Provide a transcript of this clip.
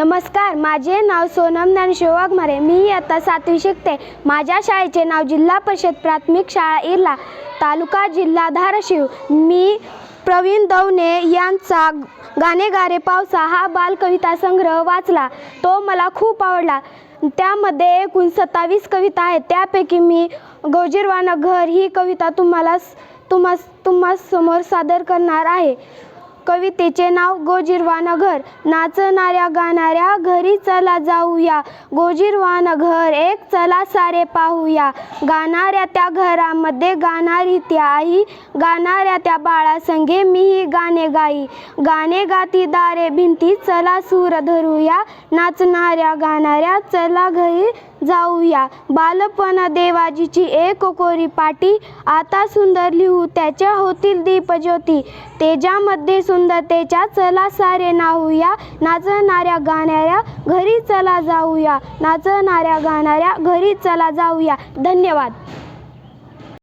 नमस्कार माझे नाव सोनम ज्ञानेश्वर वाघमारे. मी आता सातवी शिकते. माझ्या शाळेचे नाव जिल्हा परिषद प्राथमिक शाळा इर्ला तालुका जिल्हा धाराशिव. मी प्रवीण दवणे यांचा गाणे गारे पावसा हा बालकविता संग्रह वाचला. तो मला खूप आवडला. त्यामध्ये एकूण सत्तावीस कविता आहेत. त्यापैकी मी गोजीरवाना घर ही कविता तुम्हाला तुम्हा तुम्हा समोर सादर करणार आहे. कवितेचे नाव गोजीरवान घर नाचणाऱ्या गाणाऱ्या घरी चला जाऊया. गोजीरवान घर एक चला सारे पाहूया. गाणाऱ्या त्या घरामध्ये गाणारी त्या आई. गाणाऱ्या त्या बाळासंगे मीही गाणे गाई. गाणे गाती दारे भिंती चला सूर धरूया. नाचणाऱ्या गाणाऱ्या चला घरी जाऊया. बालपण देवाजीची एक कोरी पाटी आता सुंदर लिहू त्याच्या होतील दीपज्योती. तेजामध्ये सुंदरतेच्या चला सारे नाहूया. नाचणाऱ्या गाणाऱ्या घरी चला जाऊया. नाचणाऱ्या गाणाऱ्या घरी चला जाऊया. धन्यवाद.